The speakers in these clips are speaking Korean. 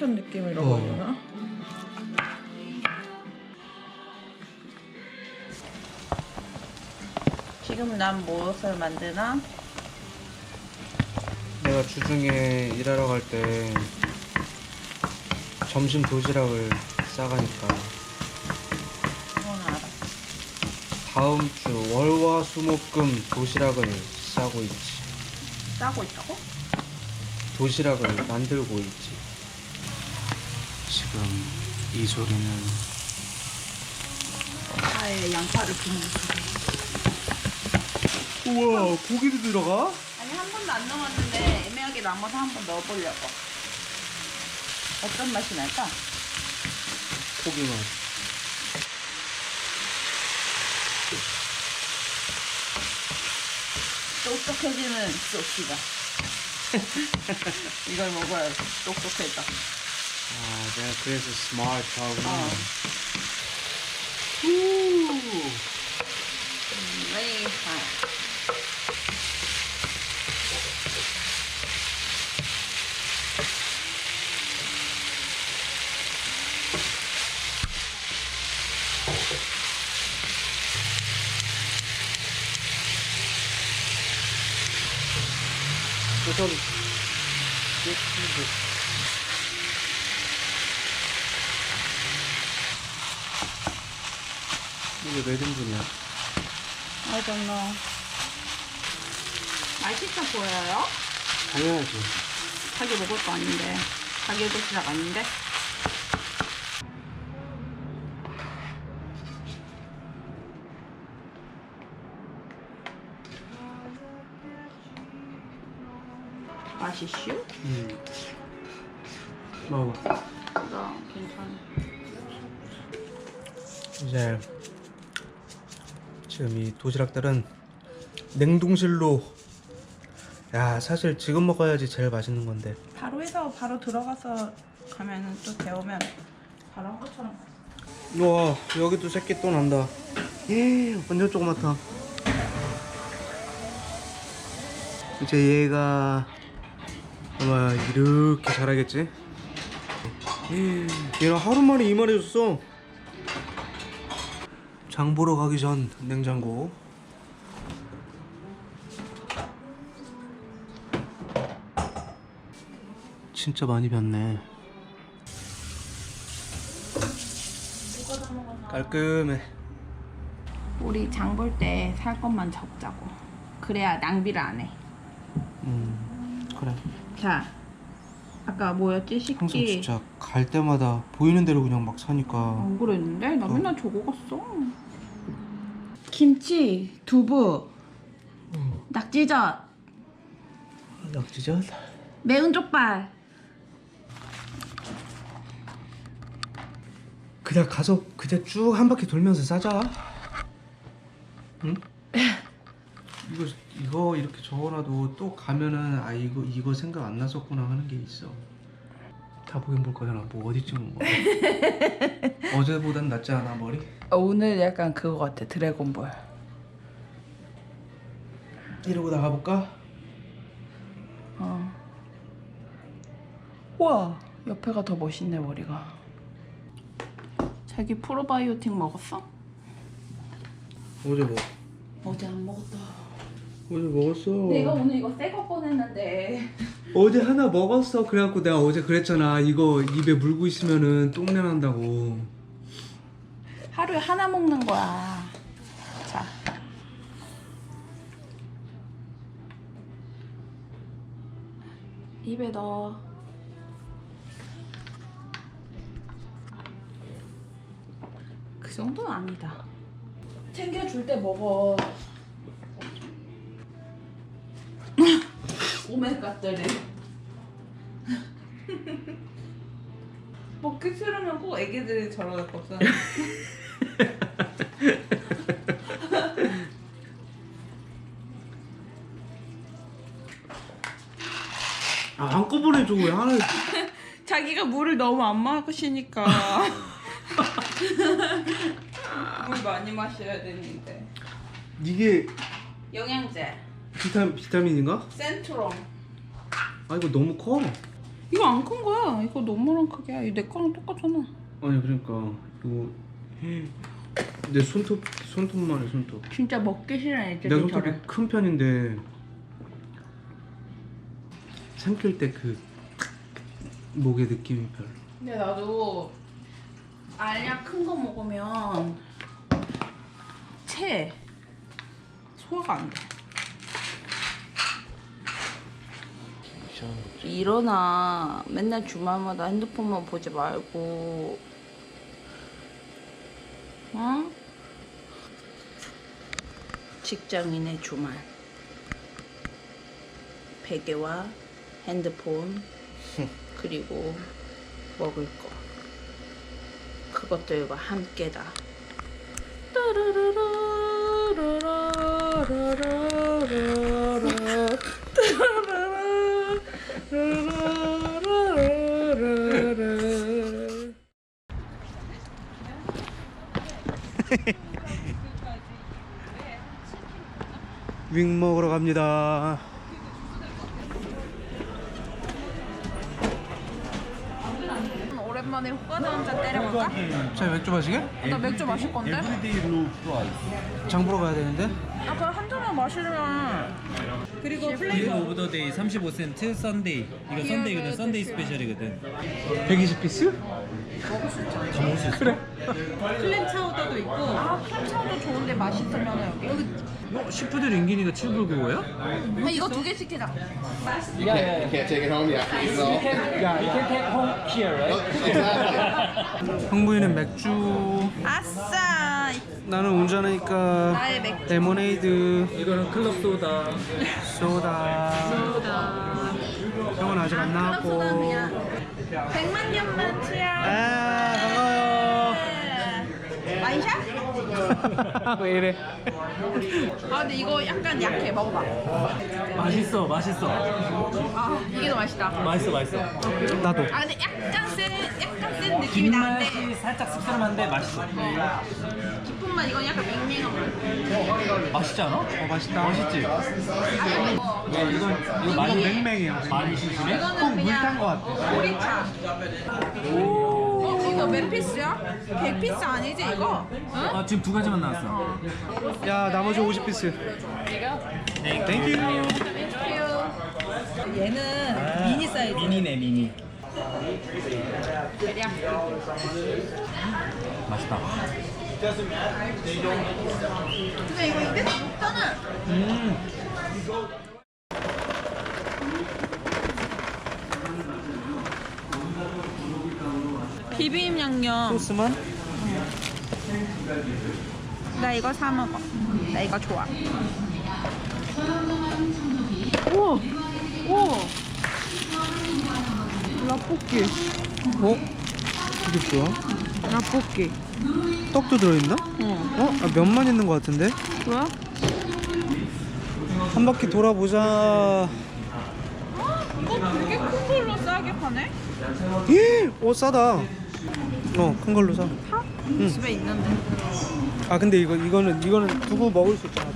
따뜻한 느낌이라고 어. 해야 되나? 지금 난 무엇을 만드나? 내가 주중에 일하러 갈 때 점심 도시락을 싸가니까 그건 알아. 다음 주 월화수목금 도시락을 싸고 있지. 싸고 있다고? 도시락을 만들고 있지. 지금 이 소리는 아예 양파를 붓는 소리. 우와 고기도 들어가? 아니 한 번도 안 넣었는데 애매하게 남아서 한 번 넣어보려고. 어떤 맛이 날까? 고기 맛. 똑똑해지는 소시가. 이걸 먹어야 똑똑해져. 아 내가 그래서 스마트하구나. 어. 후. 네, 아. 우선 이게 몇 인분이야? I don't know. 맛있어 보여요? 당연하지. 자기 먹을 거 아닌데. 자기 도시락 아닌데? 맛있슈? 음. 먹어. 그럼 괜찮아. 이제 지금 이 도시락들은 냉동실로. 야 사실 지금 먹어야지 제일 맛있는 건데. 바로 해서 바로 들어가서 가면은 또 데우면 바로 한 것처럼 와 여기도 새끼 또 난다. 예 완전 조그맣다 이제 얘가 아마 이렇게 자라겠지? 예, 얘는 하루 만에 이만해졌어 장 보러 가기 전 냉장고 진짜 많이 변네 깔끔해 우리 장 볼 때 살 것만 적자고 그래야 낭비를 안 해. 음 그래 자, 아까 뭐였지? 항상 식기. 진짜 갈 때마다 보이는 대로 그냥 막 사니까 안 그랬는데? 나 어. 맨날 저거 갔어. 김치, 두부, 낙지젓, 낙지젓? 매운 족발. 그냥 가서 그냥 쭉 한 바퀴 돌면서 싸자. 응? 이거 이거 이렇게 적어놔도 또 가면은 아 이거 이거 생각 안 났었구나 하는 게 있어 다 보긴 볼 거잖아 뭐 어디 찍은 거야 어제보단 낫지 않아 머리? 오늘 약간 그거 같아. 드래곤볼. 이러고 나가볼까? 어. 우와, 옆에가 더 멋있네 머리가. 자기 프로바이오틱 먹었어? 어제 뭐 어제 안 먹었다. 어제 먹었어 내가 오늘 이거 새 거 꺼냈는데. 어제 하나 먹었어. 그래갖고 내가 어제 그랬잖아. 이거 입에 물고 있으면은 똥내 난다고. 하루에 하나 먹는 거야. 자. 입에 넣어. 그 정도는 아니다. 챙겨줄 때 먹어. 오메가들이. 먹기 싫으면 꼭 애기들이 저러거든. 아 한꺼번에 줘왜 하나? 자기가 물을 너무 안 마시니까 물 많이 마셔야 되는데 이게 영양제 비타 비타민인가? 센트롬 아 이거 너무 커. 이거 안 큰 거야. 이거 너무랑 크게. 이내 거랑 똑같잖아. 아니 그러니까 이거 내 손톱 손톱만 해 손톱. 진짜 먹기 싫어 애들이 내 손톱이 저를. 큰 편인데 삼킬 때 그 목의 느낌이 별로. 근데 나도 알약 큰 거 먹으면 채 소화가 안 돼. 일어나. 맨날 주말마다 핸드폰만 보지 말고. 어? 직장인의 주말. 베개와 핸드폰 그리고 먹을 거. 그것들과 함께다 윙 먹으러 갑니다. 오랜만에 호가드 한잔 때려볼까? 자 맥주 마시게? 나 맥주 마실 건데? 장 보러 가야 되는데. 아 그럼 한 잔만 마시려면 그리고 딜 오브 더 데이 35센트 썬데이 이거 썬데이거든 썬데이 스페셜이거든 120피스? 다 먹을 수 있어 그래 클램 차우더도 있고 아 클램 차우더 좋은데 맛있으면 여기 여기 어? 시푸드 링기니가 7불9호야? 아 이거 두 개 시키자 야야야 Can't take it home yet. So. 야, you can take home here, right? 형부이는 맥주. 아싸 나는 운전하니까 나의 맥주. 레모네이드, 이거는 클럽 소다. 소다. 형은 아직 안 나왔고. 그냥 100만 년만 치야 아 반가워요. 와인샷? 왜 이래? 아 근데 이거 약간 약해. 먹어봐. 맛있어 맛있어. 아 이게 더 맛있다. 맛있어 맛있어. 나도. 아 근데 약간 센 약간 센 느낌이 나는데. 뒷맛이 살짝 씁쓸한데 맛있어 깊은 맛 이건 약간 맹맹한 맛 맛있지 않아? 어 맛있다. 맛있지? 아 이거 이거 이건 이거 이거 많이 맹맹해요. 많이 심심해? 이거는 물탄 것 그냥 같아. 보리차 어 이거 몇 피스야? 100 피스 아니지 이거? 응? 아 지금 두 가지만 나왔어 야 나머지 50피스. 땡큐. 얘는 미니 사이즈 미니네 미니 맛있다 근데 이거 입에 다 먹잖아. 비빔 양념. 소스만? 나 이거 사 먹어. 나 이거 좋아. 우와. 우와. 라볶이. 어? 이게 뭐야? 라볶이 떡도 들어있나? 응 어? 아, 면만 있는 것 같은데? 뭐야? 한 바퀴 돌아보자. 이거 되게 큰 걸로 싸게 파네? 예! 오 싸다. 어, 큰 걸로 사. 파? 집에 있는데 아 근데 이거 이거는 이거는 두고 먹을 수 있잖아.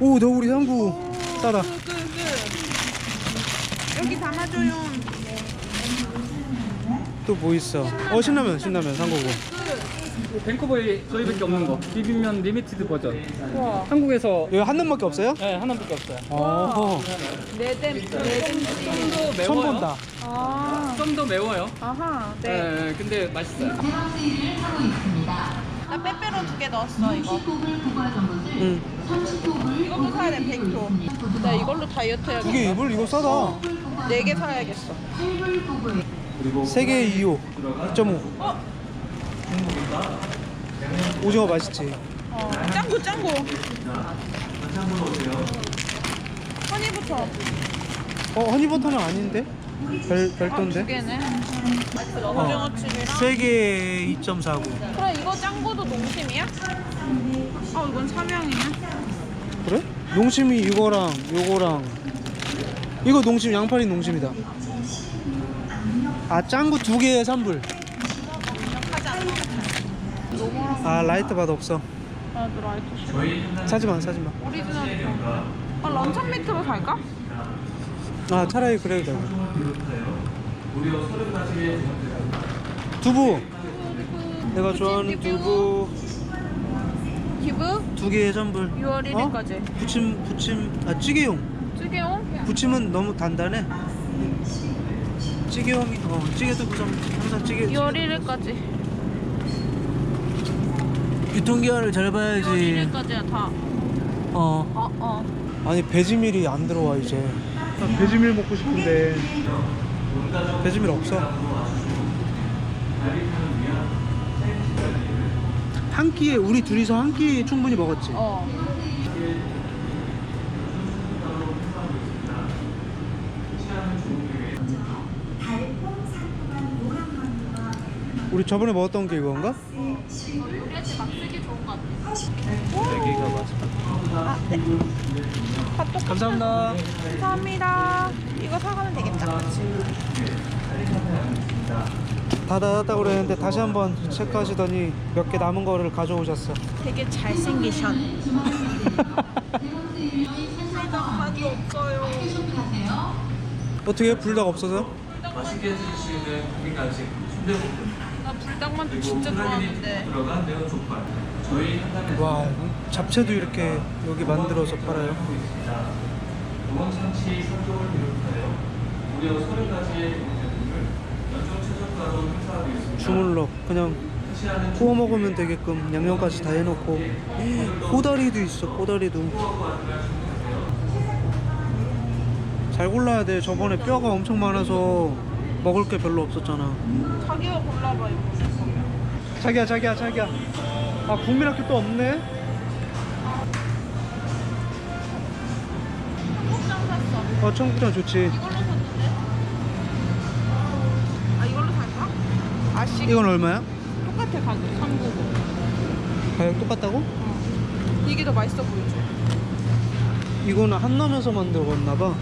오, 너구리 향구 싸다. 그, 그, 그. 여기 담아줘요 또 뭐 있어? 어 신라면 신라면 산 거고. 밴쿠버에 저희밖에 없는 거 비빔면 리미티드 버전 우와 한국에서 여기 한 놈밖에 없어요? 네, 하나밖에 없어요 어. 네댐 네댐 좀더 처음 매워요 본다. 아 좀 더 매워요 아하 네. 네. 근데 맛있어요 나 빼빼로 두 개 넣었어 이거 응. 이것도 사야 돼 100표 나 이걸로 다이어트 해야겠다 이게 이불 이거 싸다. 네 개 사야겠어 2호 2.5. 어? 오징어 맛있지. 어 짱구 짱구 허니부터 어 허니버터는 아닌데? 별 별돈데? 개네 오징어 칩이랑 세 개에 2.49. 그래 이거 짱구도 농심이야? 아 이건 삼양이네 그래? 농심이 이거랑 요거랑 이거 농심 양파리 농심이다. 아 짱구 두 개에 3불. 하자 너무랑 아 라이트 맛 없어. 나도 라이트 싫어 사지 마 사지 마. 오리지널 아 런천 미트로 살까? 아 차라리 그래도 돼. 두부. 내가 좋아하는 두부 기부 두 개의 전불. 6월 1일까지. 부침 부침 아 찌개용. 찌개용? 부침은 너무 단단해. 찌개용이 어 찌개도 부정 항상 찌개. 6월 1일까지. 유통기한을 잘 봐야지. 6월 1일까지야 다. 어. 어 어. 아니 배지밀이 안 들어와 이제. 나 배지밀 먹고 싶은데 배지밀 없어. 한 끼에 우리 둘이서 한 끼에 충분히 먹었지. 어. 우리 저번에 먹었던 게 이건가? 우리한테 막 쓰기 좋은 것 같아. 여기가 맞아. 감사합니다. 감사합니다. 이거 사가면 되겠다. 다 닫았다고 그랬는데 다시 한번 체크하시더니 몇 개 남은 거를 가져오셨어. 되게 잘생기셨. 없어요. 어떻게 불닭 없어서? 맛있게 있는 국민 간식 순대볶음 나 불닭만두 진짜 좋아하는데. 와 잡채도 이렇게 여기 만들어서 팔아요. 참치 3종을 비롯하여 무려 30가지의 제품을 연중 최저가로 행사하고 있습니다. 주물럭 그냥 구워 먹으면 되게끔 양념까지 다 해놓고 꼬다리도 있어 꼬다리도 잘 골라야 돼 저번에 뼈가 엄청 많아서 먹을 게 별로 없었잖아 자기가 골라봐 이거. 자기야 자기야 자기야 아 국민학교 또 없네 청국장 샀어. 어 청국장 좋지 이걸로 샀는데. 아 이걸로 살까? 아씨 이건 얼마야? 똑같아 가격 399. 가격 똑같다고? 이게 더 맛있어 보이죠? 이거는 한남에서 만들었나 봐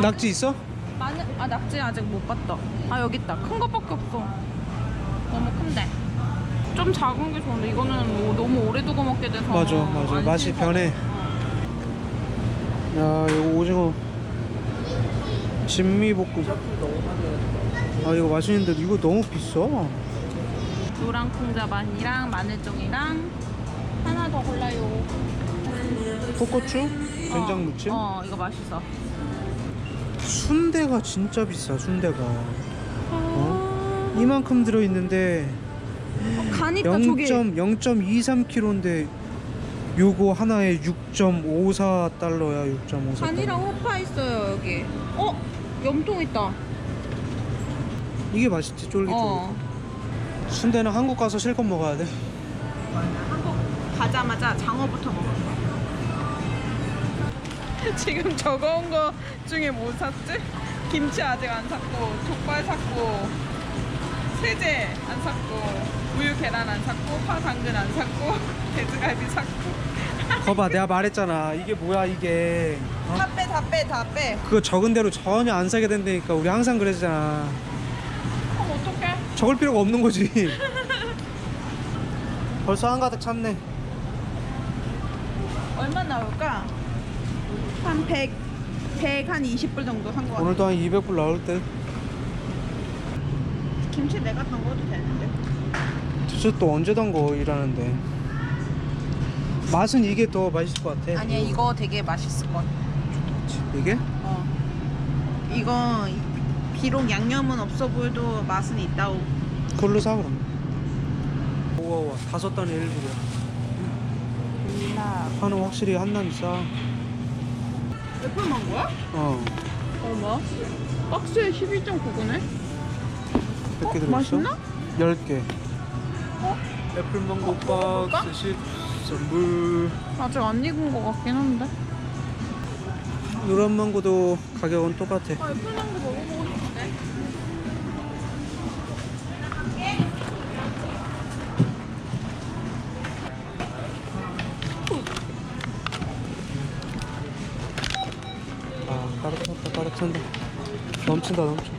낙지 있어? 마늘 아 낙지 아직 못 봤다. 아 여기 있다. 큰 것밖에 없어. 너무 큰데. 좀 작은 게 좋은데 이거는 뭐 너무 오래 두고 먹게 돼서 맞아 맞아 안 맛이 신선해. 변해 야 이거 오징어 진미볶음 아 이거 맛있는데 이거 너무 비싸 노랑 콩자반이랑 마늘종이랑 하나 더 골라요. 풋고추 된장 무침 어 이거 맛있어. 순대가 진짜 비싸 순대가 어? 이만큼 들어있는데 저기. 0.0.23kg인데 요거 하나에 6.54달러야 6.54달러 간이랑 호파 있어요 여기. 어 염통 있다. 이게 맛있지 쫄깃쫄깃 어. 순대는 한국 가서 실컷 먹어야 돼 한국 가자마자 장어부터 먹었어. 지금 적어온 거 중에 뭐 샀지? 김치 아직 안 샀고, 족발 샀고, 세제 안 샀고, 우유 계란 안 샀고, 파 당근 안 샀고, 돼지갈비 샀고. 거봐 내가 말했잖아 이게 뭐야 이게 어? 다 빼, 다 빼, 다 빼. 그거 적은 대로 전혀 안 사게 된다니까 우리 항상 그러잖아 그럼 어떡해? 적을 필요가 없는 거지 벌써 한가득 찼네 얼마 나올까? 한 100, 100, 한 20불 정도 산 거 같아. 오늘도 한 200불 나올 듯 김치 내가 담궈도 되는데. 도대체 또 언제 담궈 일하는데 맛은 이게 더 맛있을 것 같아 아니야, 이거 되게 맛있을 것 같아. 이게? 어. 이거 비록 양념은 없어 보여도 맛은 있다고. 그걸로 사 그럼 우와 우와 다섯 단에 1불이야 파는 확실히 한남이 싸 애플 망고야? 어. 얼마? 박스에 11.99네? 몇개 어? 들어있어? 맛있나? 10개 어? 애플망고 먹어볼까? 박스 10 선물 아직 안 익은 것 같긴 한데. 노란 망고도 가격은 똑같아 아, 애플 망고 가득 찬다 넘친다 넘쳐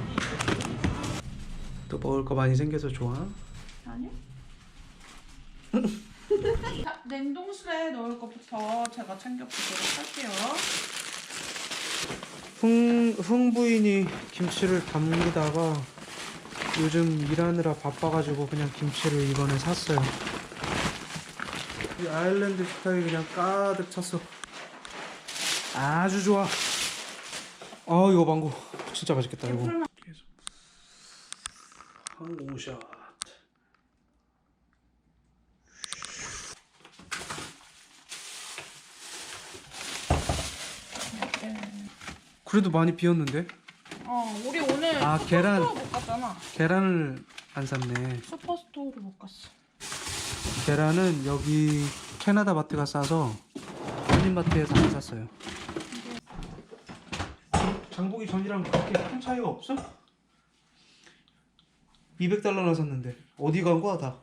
또 먹을 거 많이 생겨서 좋아 아니? 자, 냉동실에 넣을 것부터 제가 챙겨보도록 할게요. 흥, 흥 부인이 김치를 담기다가 요즘 일하느라 바빠가지고 그냥 김치를 이번에 샀어요. 이 아일랜드 식탁에 그냥 가득 찼어. 아주 좋아. 아 이거 망고 진짜 맛있겠다 이거. 계속. 항공샷. 그래도 많이 비었는데? 어, 우리 오늘 아, 계란. 슈퍼스토어 못 갔잖아. 계란을 안 샀네. 슈퍼스토어를 못 갔어. 계란은 여기 캐나다 마트가 싸서 한인마트에서 안 샀어요. 장보기 전이랑 그렇게 큰 차이가 없어? 200달러나 샀는데 어디 간 거야 다?